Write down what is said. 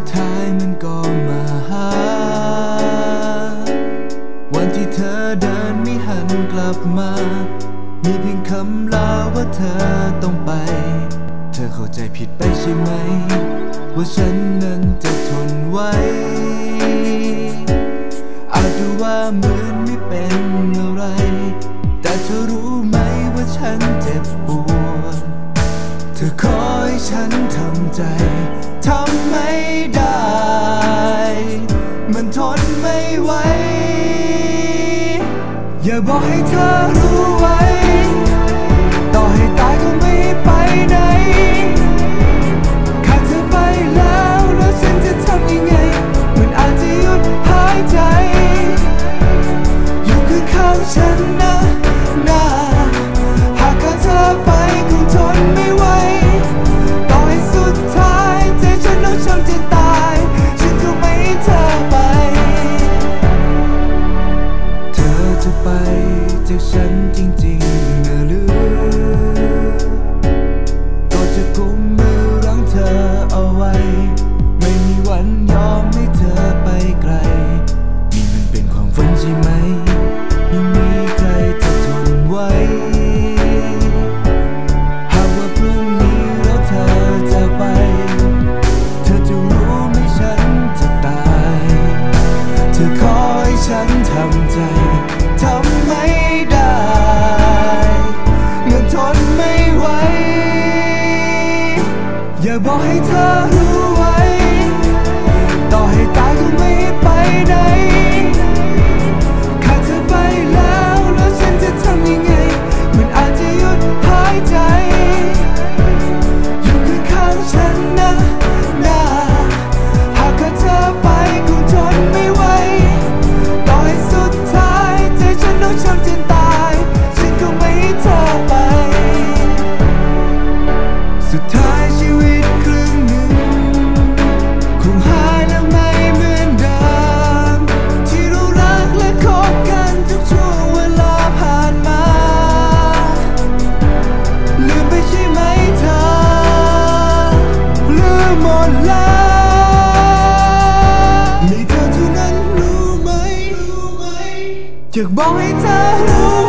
สุดท้ายมันก็มาหา วันที่เธอเดินไม่หันกลับมา มีเพียงคำลาว่าเธอต้องไป เธอเข้าใจผิดไปใช่ไหม ว่าฉันนั้นจะทนไว้ อาจดูว่าเหมือนไม่เป็นอะไร แต่เธอรู้ไหมว่าฉันเจ็บปวด เธอขอให้ฉันทำใจ ทำไม่ได้ มันทนไม่ไหว อย่าบอกให้เธอรู้ไว้ ต่อให้ตายก็ไม่ไปไหนขาดเธอไปแล้วแล้วฉันจะทำยังไง มันอาจจะหยุดหายใจ อยู่คือข้างๆฉันนะ ไปจากฉันจริงๆ บอกให้เธอรู้ไว้ ต่อให้ตายก็ไม่ไปไหนขาดเธอไปแล้วแล้วฉันจะทำยังไง มันอาจจะหยุดหายใจ อยู่ข้างๆฉันนะนะหากขาดเธอไปคงทนไม่ไหว ต่อให้สุดท้ายใจฉันต้องช้ำจนตาย ฉันก็ไม่ให้เธอไป สุดท้าย อยา